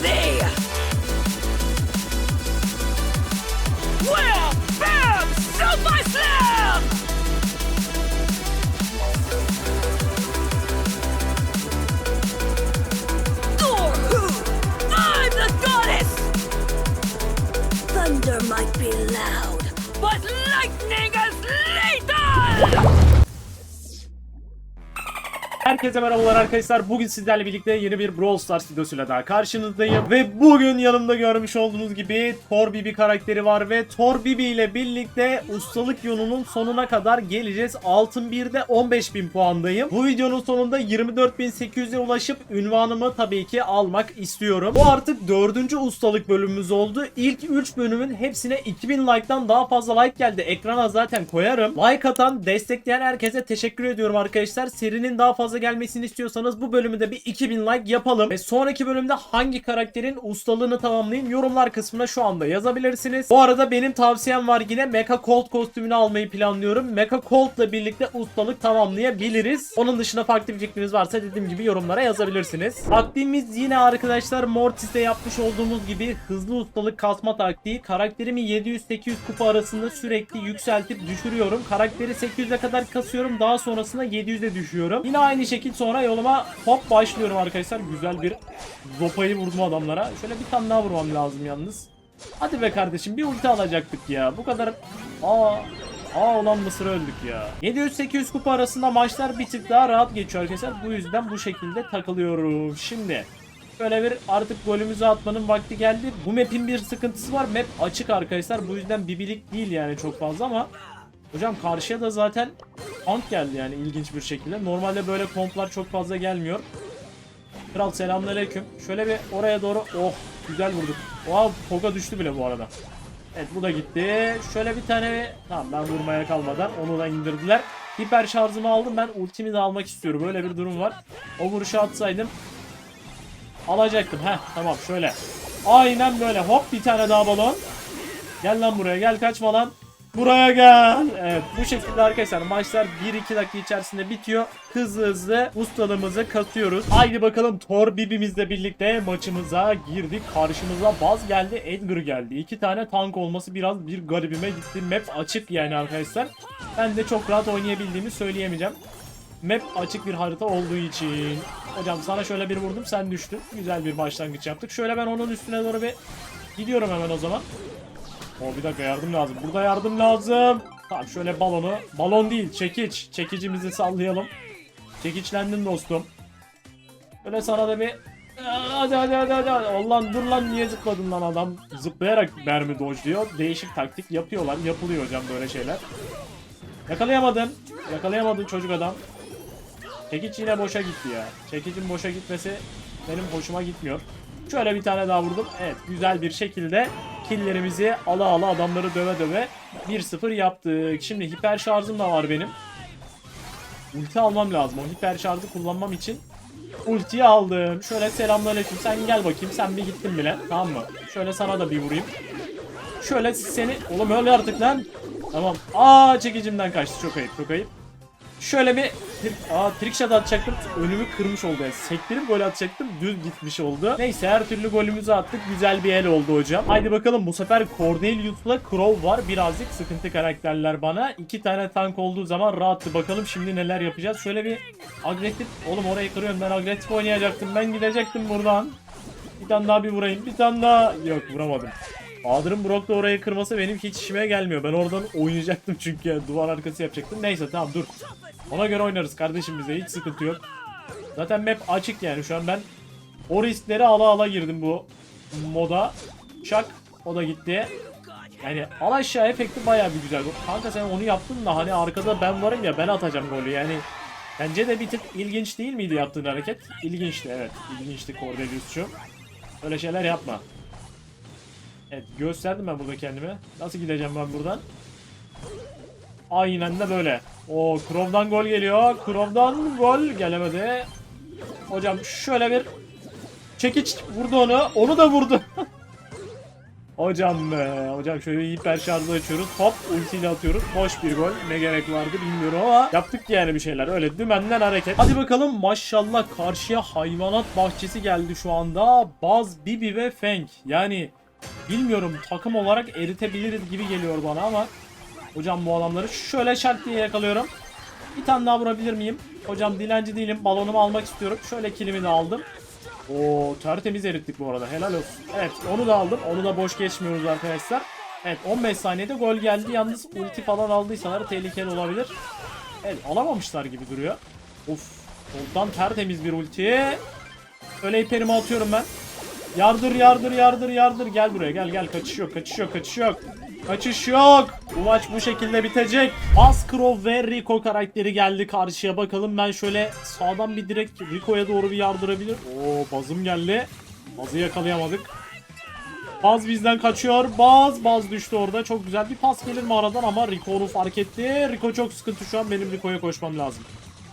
there. Well, bam, super slam! Or who? I'm the goddess! Thunder might be loud. Herkese merhabalar arkadaşlar. Bugün sizlerle birlikte yeni bir Brawl Stars videosuyla daha karşınızdayım. Ve bugün yanımda görmüş olduğunuz gibi Thor Bibi karakteri var ve Thor Bibi ile birlikte ustalık yolunun sonuna kadar geleceğiz. Altın 1'de 15.000 puandayım. Bu videonun sonunda 24.800'e ulaşıp ünvanımı tabii ki almak istiyorum. Bu artık dördüncü ustalık bölümümüz oldu. İlk 3 bölümün hepsine 2000 like'dan daha fazla like geldi. Ekrana zaten koyarım. Like atan, destekleyen herkese teşekkür ediyorum arkadaşlar. Serinin daha fazla gelmesini istiyorsanız bu bölümü de bir 2000 like yapalım. Ve sonraki bölümde hangi karakterin ustalığını tamamlayayım yorumlar kısmına şu anda yazabilirsiniz. Bu arada benim tavsiyem var yine Mecha Colt kostümünü almayı planlıyorum. Mecha Colt'la birlikte ustalık tamamlayabiliriz. Onun dışında farklı bir fikriniz varsa dediğim gibi yorumlara yazabilirsiniz. Taktiğimiz yine arkadaşlar Mortis'te yapmış olduğumuz gibi hızlı ustalık kasma taktiği. Karakterimi 700-800 kupa arasında sürekli yükseltip düşürüyorum. Karakteri 800'e kadar kasıyorum. Daha sonrasında 700'e düşüyorum. Yine aynı şekil sonra yoluma hop başlıyorum arkadaşlar. Güzel bir zopayı vurdum adamlara. Şöyle bir tane daha vurmam lazım yalnız. Hadi be kardeşim bir ulti alacaktık ya. Bu kadar... Aa... Aa olan Mısır öldük ya. 700-800 kupa arasında maçlar bir tık daha rahat geçiyor arkadaşlar. Bu yüzden bu şekilde takılıyorum. Şimdi Böyle bir artık golümüzü atmanın vakti geldi. Bu map'in bir sıkıntısı var. Map açık arkadaşlar. Bu yüzden bibilik değil yani çok fazla ama Hocam karşıya da zaten tank geldi yani ilginç bir şekilde. Normalde böyle komplar çok fazla gelmiyor. Kral selamünaleyküm. Şöyle bir oraya doğru oh güzel vurduk. Wow Poga düştü bile bu arada. Evet bu da gitti. Şöyle bir tane tamam ben vurmaya kalmadan onu da indirdiler. Hiper şarjımı aldım ben ultimi de almak istiyorum. Böyle bir durum var. O vuruşu atsaydım alacaktım. Heh tamam şöyle. Aynen böyle hop bir tane daha balon. Gel lan buraya gel kaçma lan. Buraya gel. Evet bu şekilde arkadaşlar maçlar 1-2 dakika içerisinde bitiyor. Hızlı hızlı ustalığımızı katıyoruz. Haydi bakalım Thor Bibimizle birlikte maçımıza girdik. Karşımıza Baz geldi, Edgar geldi. İki tane tank olması biraz bir garibime gitti. Map açık yani arkadaşlar. Ben de çok rahat oynayabildiğimi söyleyemeyeceğim. Map açık bir harita olduğu için. Hocam sana şöyle bir vurdum sen düştün. Güzel bir başlangıç yaptık. Şöyle ben onun üstüne doğru bir gidiyorum hemen o zaman. O bir dakika yardım lazım. Burada yardım lazım. Tamam şöyle balonu. Balon değil çekiç. Çekicimizi sallayalım. Çekiçlendin dostum. Böyle sana da bir Hadi hadi hadi hadi. Ulan dur lan niye zıpladın lan adam? Zıplayarak mermi dojluyor. Değişik taktik yapıyorlar. Yapılıyor hocam böyle şeyler. Yakalayamadın. Yakalayamadın çocuk adam. Çekiç yine boşa gitti ya. Çekicin boşa gitmesi benim hoşuma gitmiyor. Şöyle bir tane daha vurdum. Evet güzel bir şekilde killlerimizi ala ala adamları döve döve 1-0 yaptık. Şimdi hiper şarjım da var benim. Ulti almam lazım. O hiper şarjı kullanmam için ultiyi aldım. Şöyle selamünaleyküm. Sen gel bakayım. Sen bir gittin bile. Tamam mı? Şöyle sana da bir vurayım. Şöyle seni... Oğlum öyle artık lan. Tamam. Aa çekicimden kaçtı. Çok ayıp. Çok ayıp. Şöyle bir Aa trick shot atacaktım. Önümü kırmış oldu. Yani sektirip gol atacaktım. Düz gitmiş oldu. Neyse her türlü golümüzü attık. Güzel bir el oldu hocam. Haydi bakalım bu sefer Cordelius'la Crow var. Birazcık sıkıntı karakterler bana. İki tane tank olduğu zaman rahattı. Bakalım şimdi neler yapacağız. Şöyle bir agresif. Oğlum orayı kırıyorum. Ben agresif oynayacaktım. Ben gidecektim buradan. Bir tane daha bir vurayım. Bir tane daha. Yok vuramadım. Bahadır'ın Brock'la orayı kırması benim hiç işime gelmiyor. Ben oradan oynayacaktım çünkü duvar arkası yapacaktım. Neyse tamam dur. Ona göre oynarız kardeşim bize hiç sıkıntı yok. Zaten map açık yani şu an ben o riskleri ala ala girdim bu moda. Şak o da gitti. Yani al aşağı efekti baya bir güzel. Kanka sen onu yaptın da hani arkada ben varım ya ben atacağım golü yani. Bence de bir tık ilginç değil miydi yaptığın hareket? İlginçti evet. İlginçti Cordelius'cu. Öyle şeyler yapma. Evet gösterdim ben burada kendimi. Nasıl gideceğim ben buradan? Aynen de böyle. O Krov'dan gol geliyor. Krov'dan gol gelemedi. Hocam şöyle bir çekiç vurdu onu. Onu da vurdu. Hocam be. Hocam şöyle bir hiper şarjı açıyoruz. Hop ultiyle atıyoruz. Hoş bir gol. Ne gerek vardı bilmiyorum ama yaptık yani bir şeyler. Öyle dümenden hareket. Hadi bakalım maşallah karşıya hayvanat bahçesi geldi şu anda. Baz, Bibi ve Feng. Yani bilmiyorum takım olarak eritebiliriz gibi geliyor bana ama Hocam bu adamları şöyle şart diye yakalıyorum. Bir tane daha vurabilir miyim? Hocam dilenci değilim. Balonumu almak istiyorum. Şöyle kilimi de aldım. Oo tertemiz erittik bu arada. Helal olsun. Evet onu da aldım. Onu da boş geçmiyoruz arkadaşlar. Evet 15 saniyede gol geldi. Yalnız ulti falan aldıysalar tehlikeli olabilir. Evet alamamışlar gibi duruyor. Of Soldan tertemiz bir ulti. Öyle hiperimi atıyorum ben. Yardır yardır yardır yardır. Gel buraya gel gel. Kaçış yok kaçış yok kaçış yok. Kaçış yok. Bu maç bu şekilde bitecek. Askrov ve Rico karakteri geldi karşıya bakalım. Ben şöyle sağdan bir direkt Rico'ya doğru bir yardırabilir. Oo bazım geldi. Bazı yakalayamadık. Baz bizden kaçıyor. Baz. Baz düştü orada. Çok güzel bir pas gelir mi aradan ama Rico onu fark etti. Rico çok sıkıntı şu an. Benim Rico'ya koşmam lazım.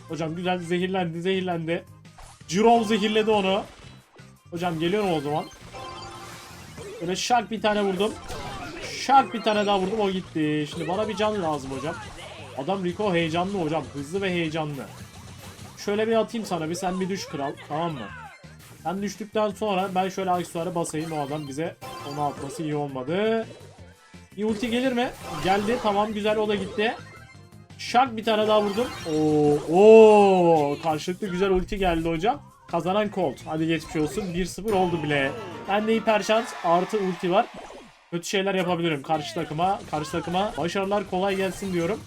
Hocam güzel zehirlendi zehirlendi. Jirov zehirledi onu. Hocam geliyorum o zaman. Böyle şak bir tane vurdum. Şak bir tane daha vurdum o gitti. Şimdi bana bir can lazım hocam. Adam Rico heyecanlı hocam. Hızlı ve heyecanlı. Şöyle bir atayım sana bir sen bir düş kral. Tamam mı? Sen düştükten sonra ben şöyle aksesuarı basayım o adam bize onu atması iyi olmadı. Bir ulti gelir mi? Geldi tamam güzel o da gitti. Şak bir tane daha vurdum. Oo, oo karşılıklı güzel ulti geldi hocam. Kazanan Colt. Hadi geçmiş olsun. 1-0 oldu bile. Bende hiper şans artı ulti var. Kötü şeyler yapabilirim karşı takıma. Karşı takıma başarılar kolay gelsin diyorum.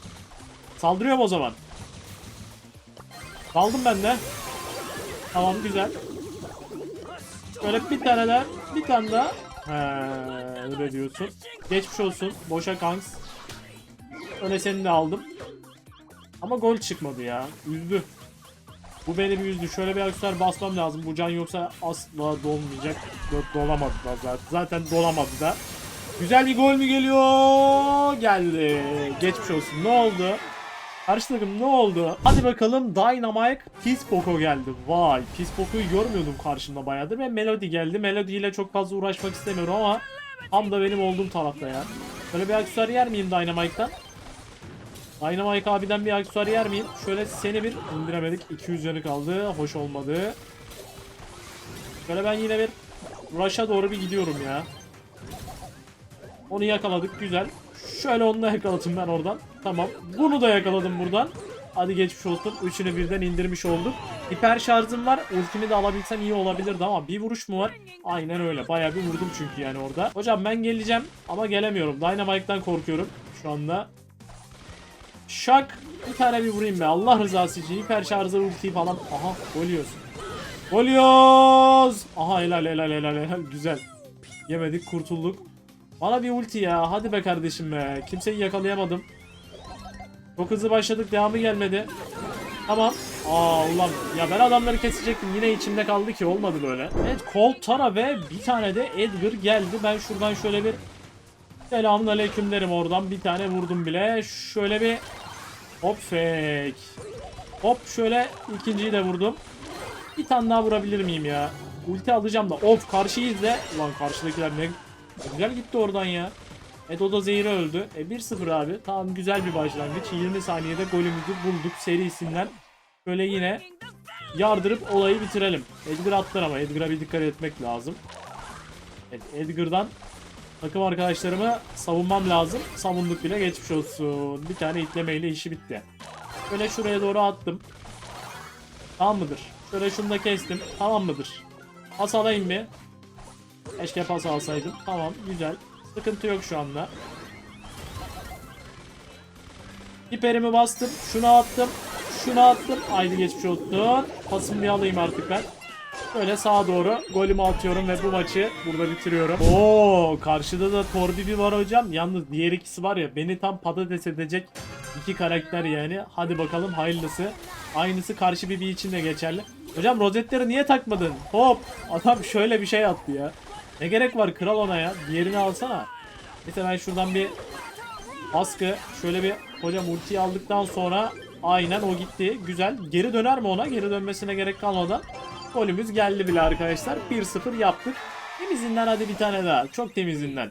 Saldırıyorum o zaman. Kaldım ben de. Tamam güzel. Böyle bir tane daha, bir tane daha. He, öyle diyorsun. Geçmiş olsun. Boşa kanks. Öyle seni de aldım. Ama gol çıkmadı ya. Üzdü. Bu beni bir üzdü. Şöyle bir aksesuar basmam lazım. Bu can yoksa asla dolmayacak. Yok dolamadı da zaten. Zaten dolamadı da. Güzel bir gol mü geliyor? Geldi. Geçmiş olsun. Ne oldu? Karşı takım ne oldu? Hadi bakalım Dynamite Pispoco geldi. Vay Pispoco'yu görmüyordum karşımda bayağıdır ve Melody geldi. Melody ile çok fazla uğraşmak istemiyorum ama tam da benim olduğum tarafta ya. Böyle bir aksesuar yer miyim Dynamite'dan? Dynamite abiden bir aksesuar yer miyim? Şöyle seni bir indiremedik. 200 canı kaldı. Hoş olmadı. Şöyle ben yine bir Rush'a doğru bir gidiyorum ya. Onu yakaladık güzel. Şöyle onu da yakaladım ben oradan. Tamam. Bunu da yakaladım buradan. Hadi geçmiş olsun. Üçünü birden indirmiş olduk. Hiper şarjım var. Ultimi de alabilsem iyi olabilirdi ama bir vuruş mu var? Aynen öyle. Bayağı bir vurdum çünkü yani orada. Hocam ben geleceğim ama gelemiyorum. Dynamite'dan korkuyorum şu anda. Şak. Bir tane bir vurayım be. Allah rızası için. Hiper şarjı ultiyi falan. Aha. Gol yiyoruz. Gol yiyoruz. Aha helal helal helal helal. Güzel. Yemedik kurtulduk. Bana bir ulti ya. Hadi be kardeşim be. Kimseyi yakalayamadım. Çok hızlı başladık. Devamı gelmedi. Tamam. Aa ulan ya ben adamları kesecektim. Yine içimde kaldı ki olmadı böyle. Evet Colt Tara ve bir tane de Edgar geldi. Ben şuradan şöyle bir Selamun aleyküm derim oradan. Bir tane vurdum bile. Şöyle bir hop fake. Hop şöyle ikinciyi de vurdum. Bir tane daha vurabilir miyim ya? Ulti alacağım da. Of karşıyız de. Ulan karşıdakiler ne güzel gitti oradan ya. Evet o da zehri öldü. E 1-0 abi. Tamam güzel bir başlangıç. 20 saniyede golümüzü bulduk serisinden. Böyle yine yardırıp olayı bitirelim. Edgar atlar ama Edgar'a bir dikkat etmek lazım. Evet Edgar'dan takım arkadaşlarımı savunmam lazım. Savunduk bile geçmiş olsun. Bir tane itlemeyle işi bitti. Böyle şuraya doğru attım. Tamam mıdır? Şöyle şunu da kestim. Tamam mıdır? Pas alayım mı? Keşke pas alsaydım. Tamam güzel. Sıkıntı yok şu anda. Hiperimi bastım. Şunu attım. Şunu attım. Haydi geçmiş olsun. Pasımı bir alayım artık ben. Böyle sağa doğru golümü atıyorum ve bu maçı burada bitiriyorum. Oo, karşıda da Torbibi var hocam. Yalnız diğer ikisi var ya beni tam patates edecek iki karakter yani. Hadi bakalım hayırlısı. Aynısı karşı Bibi için de geçerli. Hocam rozetleri niye takmadın? Hop. Adam şöyle bir şey attı ya. Ne gerek var kral ona ya. Diğerini alsana. Neyse ben şuradan bir baskı. Şöyle bir hocam ultiyi aldıktan sonra aynen o gitti. Güzel. Geri döner mi ona? Geri dönmesine gerek kalmadan. Golümüz geldi bile arkadaşlar. 1-0 yaptık. Temizinden hadi bir tane daha. Çok temizinden.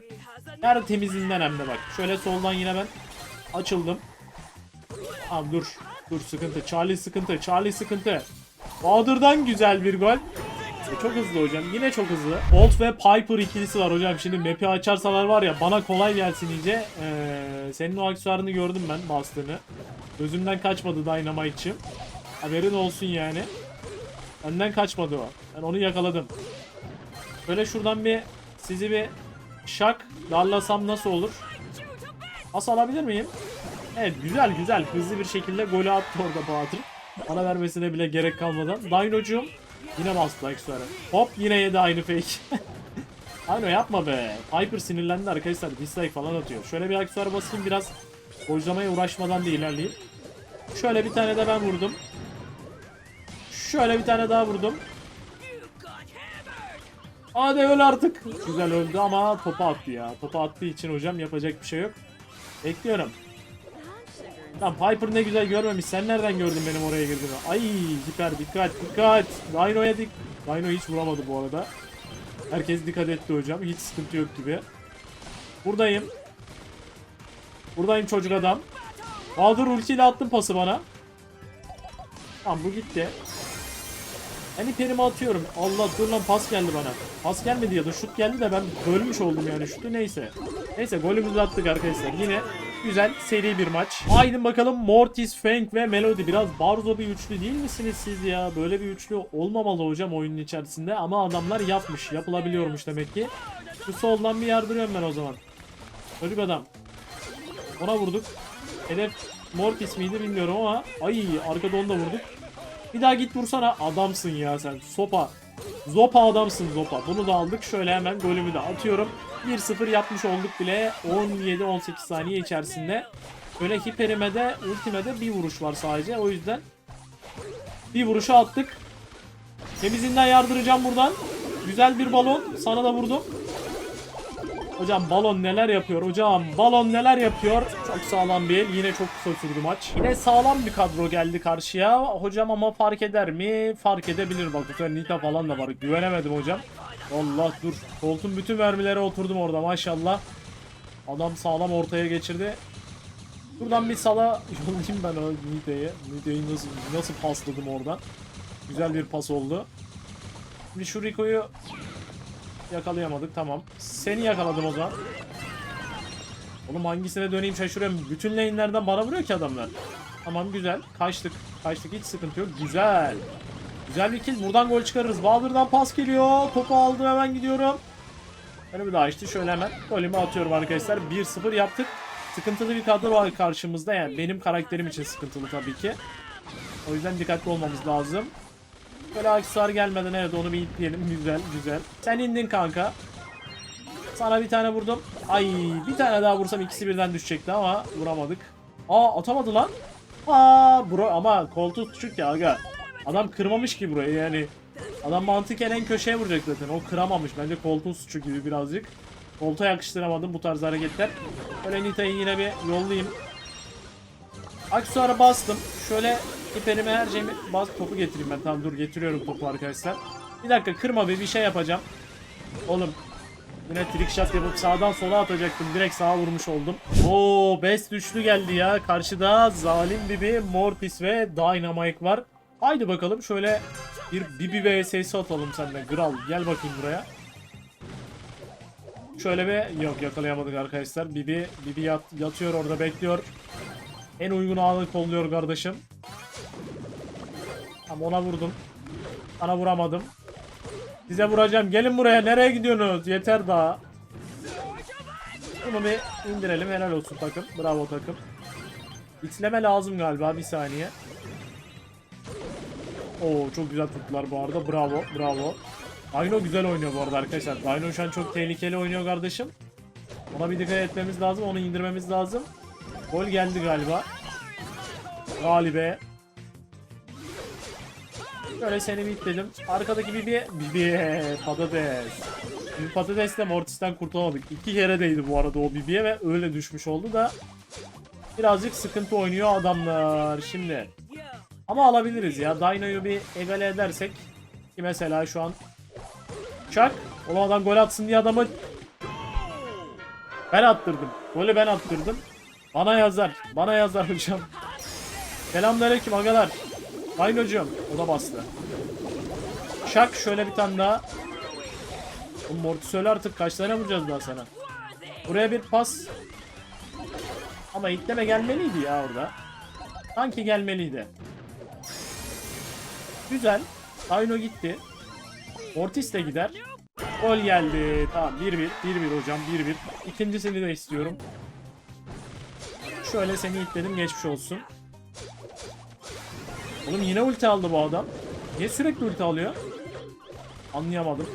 Her temizinden hem de bak. Şöyle soldan yine ben açıldım. Tamam dur. Dur sıkıntı. Charlie sıkıntı. Charlie sıkıntı. Bahadır'dan güzel bir gol. E, Çok hızlı hocam. Yine çok hızlı. Bolt ve Piper ikilisi var hocam. Şimdi map'i açarsalar var ya bana kolay gelsin iyice. Ee, senin o aksesuarını gördüm ben bastığını. Gözümden kaçmadı Dynamite'çım. Haberin olsun yani. Benden kaçmadı o. Ben onu yakaladım. Böyle şuradan bir sizi bir şak darlasam nasıl olur? Pas alabilir miyim? Evet güzel güzel hızlı bir şekilde golü attı orada Bahadır. Bana vermesine bile gerek kalmadan. Dino'cum yine bastı aksesuarı. Hop yine yedi aynı fake. Dino yapma be. Piper sinirlendi arkadaşlar. Dislike falan atıyor. Şöyle bir aksesuar basayım biraz. Boylamaya uğraşmadan da ilerleyeyim. Şöyle bir tane de ben vurdum. Şöyle bir tane daha vurdum. Hadi öl artık. Güzel öldü ama topa attı ya. Topa attığı için hocam yapacak bir şey yok. Bekliyorum. Lan Piper ne güzel görmemiş. Sen nereden gördün benim oraya girdiğimi? Ay hiper dikkat dikkat. Dino'ya dik. Dino hiç vuramadı bu arada. Herkes dikkat etti hocam. Hiç sıkıntı yok gibi. Buradayım. Buradayım çocuk adam. Baldur ultiyle attın pası bana. Tamam bu gitti. Ben hiperimi atıyorum. Allah dur lan pas geldi bana. Pas gelmedi ya da şut geldi de ben bölmüş oldum yani şutu neyse. Neyse golümüzü attık arkadaşlar. Yine güzel seri bir maç. Haydi bakalım Mortis, Fang ve Melody. Biraz barzo bir üçlü değil misiniz siz ya? Böyle bir üçlü olmamalı hocam oyunun içerisinde. Ama adamlar yapmış. Yapılabiliyormuş demek ki. Şu soldan bir yardırıyorum ben o zaman. Çocuk adam. Ona vurduk. Hedef Mortis miydi bilmiyorum ama. Ay arkada onu da vurduk. Bir daha git vursana. Adamsın ya sen. Sopa. Zopa adamsın Zopa. Bunu da aldık. Şöyle hemen golümü de atıyorum. 1-0 yapmış olduk bile 17-18 saniye içerisinde. Böyle hiperime de ultime de bir vuruş var sadece. O yüzden bir vuruşa attık. Temizinden yardıracağım buradan. Güzel bir balon. Sana da vurdum. Hocam balon neler yapıyor? Hocam balon neler yapıyor? Çok sağlam bir el yine çok kısa sürdü maç. Yine sağlam bir kadro geldi karşıya. Hocam ama fark eder mi? Fark edebilir. Bak bu sefer Nita falan da var. Güvenemedim hocam. Allah dur. Koltuğun bütün mermileri oturdum orada. Maşallah. Adam sağlam ortaya geçirdi. Buradan bir sala yollayayım ben o Nita'yı. Nita'yı nasıl, nasıl pasladım oradan? Güzel bir pas oldu. Şimdi şu Rico'yu Yakalayamadık tamam. Seni yakaladım o zaman. Oğlum hangisine döneyim şaşırıyorum. Bütün lane'lerden bana vuruyor ki adamlar. Tamam güzel. Kaçtık. Kaçtık hiç sıkıntı yok. Güzel. Güzel bir kill. Buradan gol çıkarırız. Bahadır'dan pas geliyor. Topu aldım hemen gidiyorum. Böyle bir daha açtı. Şöyle hemen golümü atıyorum arkadaşlar. 1-0 yaptık. Sıkıntılı bir kadro var karşımızda. Yani benim karakterim için sıkıntılı tabii ki. O yüzden dikkatli olmamız lazım. Böyle aksesuar gelmeden evet onu bir itleyelim. Güzel güzel. Sen indin kanka. Sana bir tane vurdum. Ay bir tane daha vursam ikisi birden düşecekti ama vuramadık. Aa atamadı lan. Aa bro ama koltuğu küçük ya aga. Adam kırmamış ki burayı yani. Adam mantıken en köşeye vuracak zaten. O kıramamış. Bence koltuğun suçu gibi birazcık. Koltuğa yakıştıramadım bu tarz hareketler. Böyle Nita'yı yine bir yollayayım. Aksesuara bastım. Şöyle hiperime her şeyimi bas topu getireyim ben. Tamam dur getiriyorum topu arkadaşlar. Bir dakika kırma bir bir şey yapacağım. Oğlum yine trick yapıp sağdan sola atacaktım. Direkt sağa vurmuş oldum. Oo best üçlü geldi ya. Karşıda Zalim Bibi, Mortis ve Dynamite var. Haydi bakalım şöyle bir Bibi vs atalım senden. Gral gel bakayım buraya. Şöyle bir yok yakalayamadık arkadaşlar. Bibi Bibi yat, yatıyor orada bekliyor. En uygun anı kolluyor kardeşim. Tamam ona vurdum. Sana vuramadım. Size vuracağım. Gelin buraya. Nereye gidiyorsunuz? Yeter daha. Bunu bir indirelim. Helal olsun takım. Bravo takım. İtleme lazım galiba. Bir saniye. Oo çok güzel tuttular bu arada. Bravo. Bravo. Dino güzel oynuyor bu arada arkadaşlar. Dino şu an çok tehlikeli oynuyor kardeşim. Ona bir dikkat etmemiz lazım. Onu indirmemiz lazım. Gol geldi galiba. Galibe. Böyle seni bitledim. Arkadaki Bibi... Bibi patates. Bibi patatesle Mortis'ten kurtulamadık. İki kere değdi bu arada o Bibi'ye ve öyle düşmüş oldu da. Birazcık sıkıntı oynuyor adamlar şimdi. Ama alabiliriz ya. Dino'yu bir egale edersek. Ki mesela şu an. Çak. Oğlum adam gol atsın diye adamı ben attırdım. Golü ben attırdım. Bana yazar. Bana yazar hocam. Selamünaleyküm agalar. Hocam. O da bastı. Şak şöyle bir tane daha. Morty söyle artık kaç tane vuracağız daha sana. Buraya bir pas. Ama itleme gelmeliydi ya orada. Sanki gelmeliydi. Güzel. Ayno gitti. Mortis de gider. Gol geldi. Tamam 1-1. 1-1 hocam 1-1. İkincisini de istiyorum. Şöyle seni itledim geçmiş olsun. Oğlum yine ulti aldı bu adam. Niye sürekli ulti alıyor? Anlayamadım.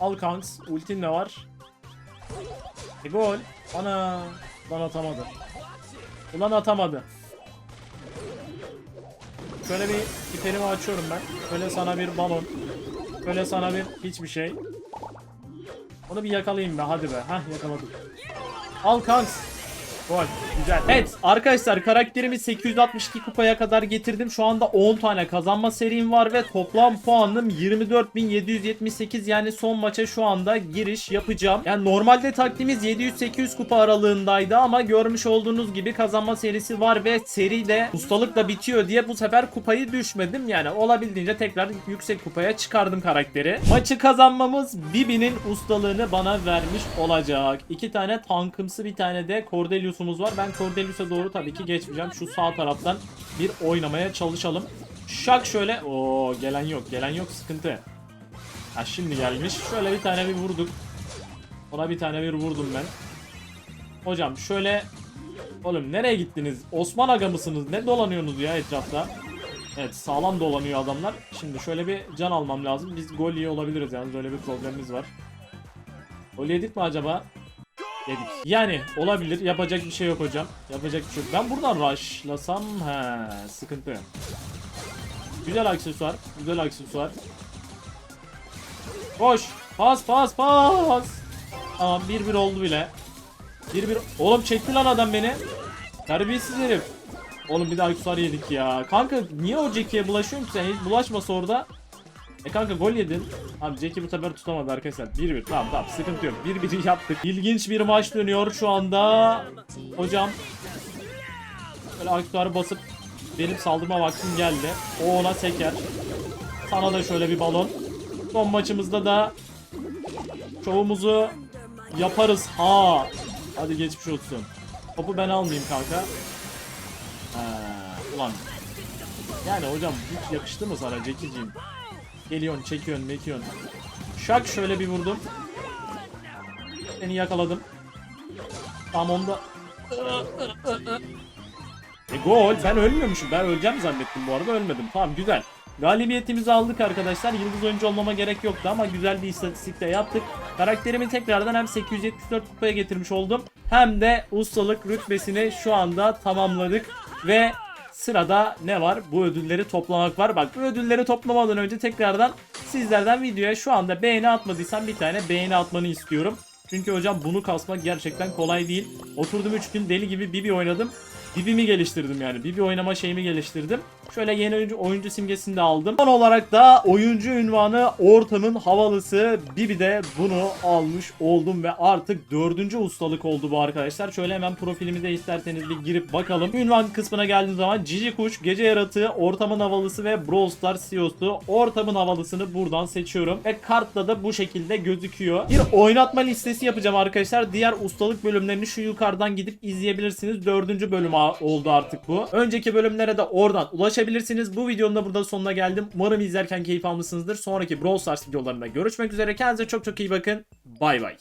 Al kanks. Ultin de var. E gol. Ana. Ulan atamadı. Ulan atamadı. Şöyle bir hiperimi açıyorum ben. Şöyle sana bir balon. Şöyle sana bir hiçbir şey. Onu bir yakalayayım be hadi be. Hah yakaladım. Al kanks. Gol. Güzel. Evet arkadaşlar karakterimi 862 kupaya kadar getirdim. Şu anda 10 tane kazanma serim var ve toplam puanım 24.778 yani son maça şu anda giriş yapacağım. Yani normalde taktiğimiz 700-800 kupa aralığındaydı ama görmüş olduğunuz gibi kazanma serisi var ve seri de ustalıkla bitiyor diye bu sefer kupayı düşmedim. Yani olabildiğince tekrar yüksek kupaya çıkardım karakteri. Maçı kazanmamız Bibi'nin ustalığını bana vermiş olacak. İki tane tankımsı bir tane de Cordelius'umuz var. Ben Cordelius'a doğru tabii ki geçmeyeceğim. Şu sağ taraftan bir oynamaya çalışalım. Şak şöyle. Oo gelen yok. Gelen yok sıkıntı. Ha şimdi gelmiş. Şöyle bir tane bir vurduk. Ona bir tane bir vurdum ben. Hocam şöyle Oğlum nereye gittiniz? Osman Aga mısınız? Ne dolanıyorsunuz ya etrafta? Evet sağlam dolanıyor adamlar. Şimdi şöyle bir can almam lazım. Biz gol yiyor olabiliriz yalnız öyle bir problemimiz var. Gol yedik mi acaba? Yedik. Yani olabilir. Yapacak bir şey yok hocam. Yapacak bir şey yok. Ben buradan rushlasam he sıkıntı. Güzel aksesuar. Güzel aksesuar. Koş. Pas pas pas. Tamam 1-1 oldu bile. 1-1. Oğlum çekti lan adam beni. Terbiyesiz herif. Oğlum bir daha aksesuar yedik ya. Kanka niye o Jackie'ye bulaşıyorsun ki sen? Hiç bulaşmasa orada. E kanka gol yedin. Abi Jackie bu sefer tutamadı arkadaşlar. 1-1 tamam tamam sıkıntı yok. 1-1 yaptık. İlginç bir maç dönüyor şu anda. Hocam. Böyle aksesuarı basıp benim saldırma vaktim geldi. O ona seker. Sana da şöyle bir balon. Son maçımızda da şovumuzu yaparız. Ha. Hadi geçmiş olsun. Topu ben almayayım kanka. Ha, ulan. Yani hocam hiç yakıştı mı sana Jackie'ciğim? Geliyorsun, çekiyorsun, mekiyorsun. Şak şöyle bir vurdum. Seni yakaladım. Tam onda. E gol. Ben ölmüyormuşum. Ben öleceğim zannettim bu arada. Ölmedim. Tamam güzel. Galibiyetimizi aldık arkadaşlar. Yıldız oyuncu olmama gerek yoktu ama güzel bir istatistik de yaptık. Karakterimi tekrardan hem 874 kupaya getirmiş oldum. Hem de ustalık rütbesini şu anda tamamladık. Ve sırada ne var? Bu ödülleri toplamak var. Bak bu ödülleri toplamadan önce tekrardan sizlerden videoya şu anda beğeni atmadıysan bir tane beğeni atmanı istiyorum. Çünkü hocam bunu kasmak gerçekten kolay değil. Oturdum 3 gün deli gibi Bibi oynadım. Bibi'mi geliştirdim yani. Bibi oynama şeyimi geliştirdim. Şöyle yeni oyuncu, oyuncu simgesini de aldım. Son olarak da oyuncu ünvanı ortamın havalısı Bibi'de bunu almış oldum ve artık dördüncü ustalık oldu bu arkadaşlar. Şöyle hemen profilimi de isterseniz bir girip bakalım. Ünvan kısmına geldiğim zaman Cici Kuş, Gece Yaratığı, Ortamın Havalısı ve Brawl Stars CEO'su. Ortamın Havalısını buradan seçiyorum. Ve kartta da bu şekilde gözüküyor. Bir oynatma listesi yapacağım arkadaşlar. Diğer ustalık bölümlerini şu yukarıdan gidip izleyebilirsiniz. Dördüncü bölüm oldu artık bu. Önceki bölümlere de oradan ulaşabilirsiniz. Bu videonun da burada sonuna geldim. Umarım izlerken keyif almışsınızdır. Sonraki Brawl Stars videolarında görüşmek üzere. Kendinize çok çok iyi bakın. Bay bay.